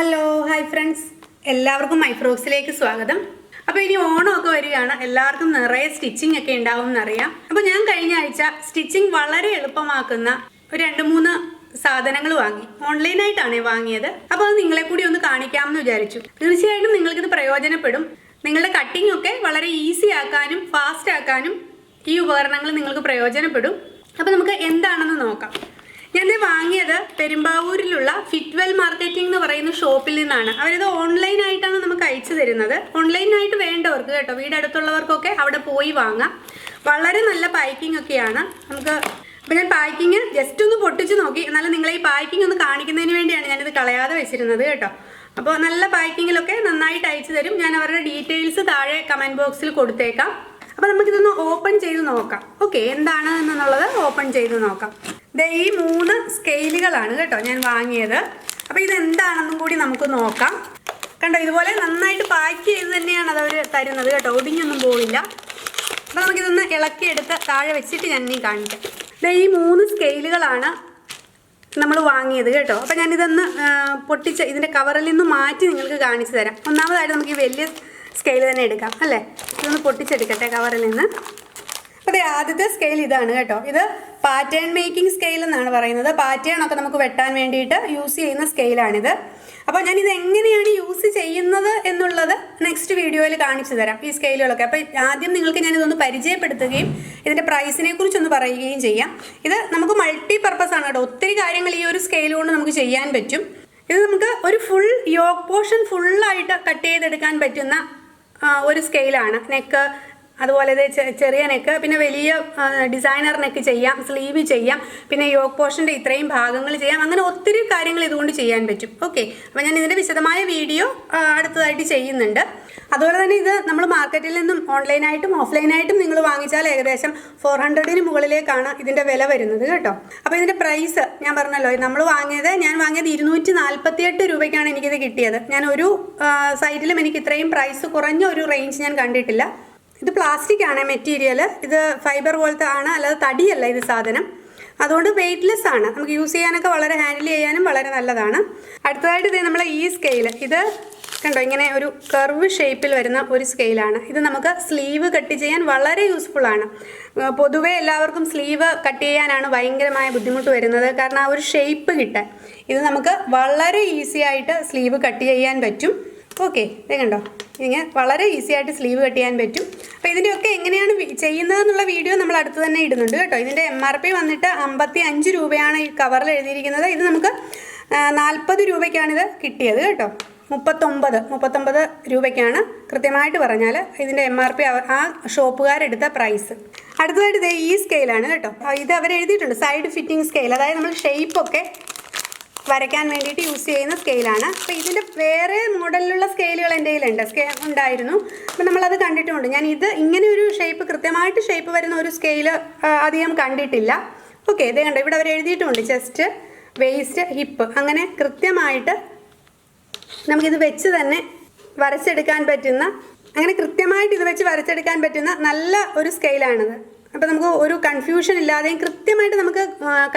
Hello hi friends എല്ലാവർക്കും മൈഫ്രോക്സിലേക്ക് സ്വാഗതം. അപ്പോൾ ഇനി ഓണം ഒക്കെ വരികയാണ്. എല്ലാവർക്കും നിറയെ സ്റ്റിച്ചിങ് ഒക്കെ ഉണ്ടാവും എന്നറിയാം അപ്പോൾ ഞാൻ കഴിഞ്ഞ ആഴ്ച സ്റ്റിച്ചിങ് വളരെ എളുപ്പമാക്കുന്ന ഒരു രണ്ട് മൂന്ന് സാധനങ്ങൾ വാങ്ങി. ഓൺലൈനായിട്ടാണ് വാങ്ങിയത്. അപ്പോൾ അത് നിങ്ങളെ കൂടി ഒന്ന് കാണിക്കാമെന്ന് വിചാരിച്ചു. തീർച്ചയായിട്ടും നിങ്ങൾക്കിത് പ്രയോജനപ്പെടും. നിങ്ങളുടെ കട്ടിംഗ് ഒക്കെ വളരെ ഈസി ആക്കാനും ഫാസ്റ്റ് ആക്കാനും ഈ ഉപകരണങ്ങൾ നിങ്ങൾക്ക് പ്രയോജനപ്പെടും. അപ്പോൾ നമുക്ക് എന്താണെന്ന് നോക്കാം. പെരുമ്പാവൂരിലുള്ള ഫിറ്റ്വെൽ മാർക്കറ്റിംഗ് എന്ന് പറയുന്ന ഷോപ്പിൽ നിന്നാണ്. അവരിത് ഓൺലൈനായിട്ടാണ് നമുക്ക് അയച്ചു തരുന്നത്. ഓൺലൈനായിട്ട് വേണ്ടവർക്ക് കേട്ടോ വീടടുത്തുള്ളവർക്കൊക്കെ അവിടെ പോയി വാങ്ങാം. വളരെ നല്ല പാക്കിംഗ് ഒക്കെയാണ്. നമുക്ക് അപ്പം ഞാൻ പാക്കിങ് ജസ്റ്റ് ഒന്ന് പൊട്ടിച്ച് നോക്കി. എന്നാലും നിങ്ങളെ ഈ പാക്കിംഗ് ഒന്ന് കാണിക്കുന്നതിന് വേണ്ടിയാണ് ഞാനിത് കളയാതെ വെച്ചിരുന്നത് കേട്ടോ. അപ്പോൾ നല്ല പാക്കിങ്ങിലൊക്കെ നന്നായിട്ട് അയച്ചു തരും. ഞാൻ അവരുടെ ഡീറ്റെയിൽസ് താഴെ കമന്റ് ബോക്സിൽ കൊടുത്തേക്കാം. അപ്പോൾ നമുക്കിതൊന്ന് ഓപ്പൺ ചെയ്ത് നോക്കാം. ഓക്കെ എന്താണ് എന്നുള്ളത് ഓപ്പൺ ചെയ്ത് നോക്കാം. ദേ ഈ മൂന്ന് സ്കെയിലുകളാണ് കേട്ടോ ഞാൻ വാങ്ങിയത്. അപ്പോൾ ഇതെന്താണെന്നും കൂടി നമുക്ക് നോക്കാം. കണ്ടോ ഇതുപോലെ നന്നായിട്ട് പാക്ക് ചെയ്ത് തന്നെയാണ് അതവർ തരുന്നത് കേട്ടോ. ഒടിഞ്ഞൊന്നും പോവില്ല. അപ്പോൾ നമുക്കിതൊന്ന് ഇളക്കിയെടുത്ത് താഴെ വെച്ചിട്ട് ഞാൻ ഇനി കാണിക്കാം. ദേ ഈ മൂന്ന് സ്കെയിലുകളാണ് നമ്മൾ വാങ്ങിയത് കേട്ടോ. അപ്പോൾ ഞാനിതൊന്ന് പൊട്ടിച്ച് ഇതിന്റെ കവറിൽ നിന്ന് മാറ്റി നിങ്ങൾക്ക് കാണിച്ചു തരാം. ഒന്നാമതായിട്ട് നമുക്ക് ഈ വലിയ സ്കെയിൽ തന്നെ എടുക്കാം അല്ലേ? ഇതൊന്ന് പൊട്ടിച്ചെടുക്കട്ടെ കവറിൽ നിന്ന്. അതെ ആദ്യത്തെ സ്കെയിൽ ഇതാണ് കേട്ടോ. ഇത് പാറ്റേൺ മേക്കിംഗ് സ്കെയിൽ എന്നാണ് പറയുന്നത്. പാറ്റേൺ ഒക്കെ നമുക്ക് വെട്ടാൻ വേണ്ടിയിട്ട് യൂസ് ചെയ്യുന്ന സ്കെയിലാണിത് അപ്പോൾ ഞാൻ ഇത് എങ്ങനെയാണ് യൂസ് ചെയ്യുന്നത് എന്നുള്ളത് നെക്സ്റ്റ് വീഡിയോയിൽ കാണിച്ചു തരാം ഈ സ്കെയിലുകളൊക്കെ അപ്പോൾ ആദ്യം നിങ്ങൾക്ക് ഞാൻ ഇതൊന്ന് പരിചയപ്പെടുത്തുകയും ഇതിന്റെ പ്രൈസിനെ കുറിച്ചൊന്ന് പറയുകയും ചെയ്യാം. ഇത് നമുക്ക് മൾട്ടി പർപ്പസ് ആണ് കേട്ടോ. ഒത്തിരി കാര്യങ്ങൾ ഈ ഒരു സ്കെയിൽ കൊണ്ട് നമുക്ക് ചെയ്യാൻ പറ്റും. ഇത് നമുക്ക് ഒരു ഫുൾ യോഗ പോർഷൻ ഫുള്ളായിട്ട് കട്ട് ചെയ്തെടുക്കാൻ പറ്റുന്ന ഒരു സ്കെയിലാണ് നെക്ക് അതുപോലെ ചെറിയ നെക്ക് പിന്നെ വലിയ ഡിസൈനർ നെക്ക് ചെയ്യാം സ്ലീവ് ചെയ്യാം പിന്നെ യോഗ പോർഷന്റെ ഇത്രയും ഭാഗങ്ങൾ ചെയ്യാം. അങ്ങനെ ഒത്തിരി കാര്യങ്ങൾ ഇതുകൊണ്ട് ചെയ്യാൻ പറ്റും. ഓക്കെ അപ്പോൾ ഞാൻ ഇതിന്റെ വിശദമായ വീഡിയോ അടുത്തതായിട്ട് ചെയ്യുന്നുണ്ട്. അതുപോലെ തന്നെ ഇത് നമ്മൾ മാർക്കറ്റിൽ നിന്നും ഓൺലൈനായിട്ടും ഓഫ്ലൈനായിട്ടും നിങ്ങൾ വാങ്ങിച്ചാൽ ഏകദേശം ഫോർ ഹൺഡ്രഡിന് മുകളിലേക്കാണ് ഇതിന്റെ വില വരുന്നത് കേട്ടോ. അപ്പോൾ ഇതിന്റെ പ്രൈസ് ഞാൻ പറഞ്ഞല്ലോ നമ്മൾ വാങ്ങിയത് ഞാൻ വാങ്ങിയത് ഇരുന്നൂറ്റി നാൽപ്പത്തിയെട്ട് രൂപയ്ക്കാണ് എനിക്കിത് കിട്ടിയത്. ഞാൻ ഒരു സൈറ്റിലും എനിക്ക് ഇത്രയും പ്രൈസ് കുറഞ്ഞ ഒരു റേഞ്ച് ഞാൻ കണ്ടിട്ടില്ല. ഇത് പ്ലാസ്റ്റിക് ആണ് മെറ്റീരിയൽ ഇത് ഫൈബർ പോലത്തെ ആണ് അല്ലാതെ തടിയല്ല ഇത് സാധനം. അതുകൊണ്ട് വെയ്റ്റ്ലെസ് ആണ്. നമുക്ക് യൂസ് ചെയ്യാനൊക്കെ വളരെ ഹാൻഡിൽ ചെയ്യാനും വളരെ നല്ലതാണ്. അടുത്തതായിട്ട് ഇത് നമ്മളെ ഈ സ്കെയിൽ ഇത് കണ്ടോ ഇങ്ങനെ ഒരു കർവ് ഷേപ്പിൽ വരുന്ന ഒരു സ്കെയിലാണ് ഇത് നമുക്ക് സ്ലീവ് കട്ട് ചെയ്യാൻ വളരെ യൂസ്ഫുൾ ആണ്. പൊതുവേ എല്ലാവർക്കും സ്ലീവ് കട്ട് ചെയ്യാനാണ് ഭയങ്കരമായ ബുദ്ധിമുട്ട് വരുന്നത്. കാരണം ആ ഒരു ഷേപ്പ് കിട്ടാൻ. ഇത് നമുക്ക് വളരെ ഈസി ആയിട്ട് സ്ലീവ് കട്ട് ചെയ്യാൻ പറ്റും. ഓക്കെ ഇത് കണ്ടോ? ഇങ്ങനെ വളരെ ഈസി ആയിട്ട് സ്ലീവ് കട്ട് ചെയ്യാൻ പറ്റും. അപ്പോൾ ഇതിന്റെയൊക്കെ എങ്ങനെയാണ് ചെയ്യുന്നത് ചെയ്യുന്നതെന്നുള്ള വീഡിയോ നമ്മൾ അടുത്ത് തന്നെ ഇടുന്നുണ്ട് കേട്ടോ. ഇതിന്റെ എം ആർ പി വന്നിട്ട് അമ്പത്തി അഞ്ച് രൂപയാണ് ഈ കവറിൽ എഴുതിയിരിക്കുന്നത്. ഇത് നമുക്ക് നാൽപ്പത് രൂപയ്ക്കാണിത് കിട്ടിയത് കേട്ടോ. മുപ്പത്തൊമ്പത് മുപ്പത്തൊമ്പത് രൂപയ്ക്കാണ് കൃത്യമായിട്ട് പറഞ്ഞാൽ ഇതിന്റെ എം ആർ പി ആ ഷോപ്പുകാരെടുത്ത പ്രൈസ് അടുത്തതായിട്ട് ഇത് ഈ സ്കെയിലാണ് കേട്ടോ. ഇത് അവർ എഴുതിയിട്ടുണ്ട്. സൈഡ് ഫിറ്റിംഗ് സ്കെയിൽ അതായത് നമ്മൾ ഷേപ്പൊക്കെ വരയ്ക്കാൻ വേണ്ടിയിട്ട് യൂസ് ചെയ്യുന്ന സ്കെയിലാണ് അപ്പോൾ ഇതിന്റെ വേറെ മോഡലിലുള്ള സ്കെയിലുകൾ എന്റെ കയ്യിലുണ്ട് സ്കെ ഉണ്ടായിരുന്നു. അപ്പോൾ നമ്മളത് കണ്ടിട്ടുമുണ്ട് ഞാൻ ഇത് ഇങ്ങനെ ഒരു ഷേപ്പ് കൃത്യമായിട്ട് ഷേപ്പ് വരുന്ന ഒരു സ്കെയിൽ അധികം കണ്ടിട്ടില്ല. ഓക്കെ ഇതേ കണ്ടോ? ഇവിടെ അവർ എഴുതിയിട്ടുമുണ്ട് ചെസ്റ്റ് വേസ്റ്റ് ഹിപ്പ് അങ്ങനെ കൃത്യമായിട്ട് നമുക്കിത് വെച്ച് തന്നെ വരച്ചെടുക്കാൻ പറ്റുന്ന അങ്ങനെ കൃത്യമായിട്ട് ഇത് വെച്ച് വരച്ചെടുക്കാൻ പറ്റുന്ന നല്ല ഒരു സ്കെയിലാണിത് അപ്പോൾ നമുക്ക് ഒരു കൺഫ്യൂഷൻ ഇല്ലാതെയും കൃത്യമായിട്ട് നമുക്ക്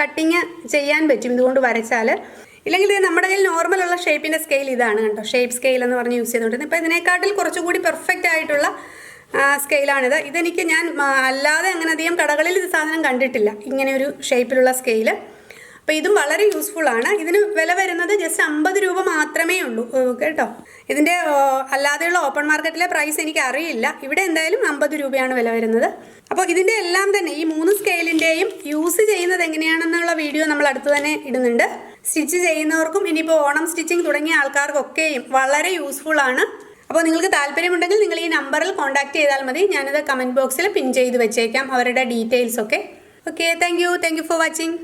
കട്ടിങ് ചെയ്യാൻ പറ്റും ഇതുകൊണ്ട് വരച്ചാൽ ഇല്ലെങ്കിൽ നമ്മുടെ കയ്യിൽ ഉള്ള ഷേപ്പിന്റെ സ്കെയിൽ ഇതാണ് കേട്ടോ ഷേപ്പ് സ്കെയിൽ എന്ന് പറഞ്ഞ് യൂസ് ചെയ്തുകൊണ്ടിരുന്നത് ഇപ്പോൾ ഇതിനേക്കാട്ടിൽ കുറച്ചുകൂടി പെർഫെക്റ്റ് ആയിട്ടുള്ള സ്കെയിലാണിത് ഇതെനിക്ക് ഞാൻ അല്ലാതെ അങ്ങനെ അധികം കടകളിൽ ഇത് സാധനം കണ്ടിട്ടില്ല. ഇങ്ങനെ ഒരു ഷേപ്പിലുള്ള സ്കെയിൽ അപ്പോൾ ഇതും വളരെ യൂസ്ഫുൾ ആണ്. ഇതിന് വില വരുന്നത് ജസ്റ്റ് അമ്പത് രൂപ മാത്രമേ ഉള്ളൂ. കേട്ടോ? ഇതിന്റെ അല്ലാതെയുള്ള ഓപ്പൺ മാർക്കറ്റിലെ പ്രൈസ് എനിക്ക് അറിയില്ല. ഇവിടെ എന്തായാലും അമ്പത് രൂപയാണ് വില വരുന്നത്. അപ്പോൾ ഇതിന്റെ എല്ലാം തന്നെ ഈ മൂന്ന് സ്കെയിലിന്റെയും യൂസ് ചെയ്യുന്നത് എങ്ങനെയാണെന്നുള്ള വീഡിയോ നമ്മൾ അടുത്ത് തന്നെ ഇടുന്നുണ്ട്. സ്റ്റിച്ച് ചെയ്യുന്നവർക്കും ഇനിയിപ്പോൾ ഓണം സ്റ്റിച്ചിങ് തുടങ്ങിയ ആൾക്കാർക്കൊക്കെയും വളരെ യൂസ്ഫുൾ ആണ്. അപ്പോൾ നിങ്ങൾക്ക് താല്പര്യമുണ്ടെങ്കിൽ നിങ്ങൾ ഈ നമ്പറിൽ കോൺടാക്ട് ചെയ്താൽ മതി. ഞാനത് കമന്റ് ബോക്സിൽ പിൻ ചെയ്ത് വെച്ചേക്കാം അവരുടെ ഡീറ്റെയിൽസ് ഒക്കെ. Okay thank you thank you for watching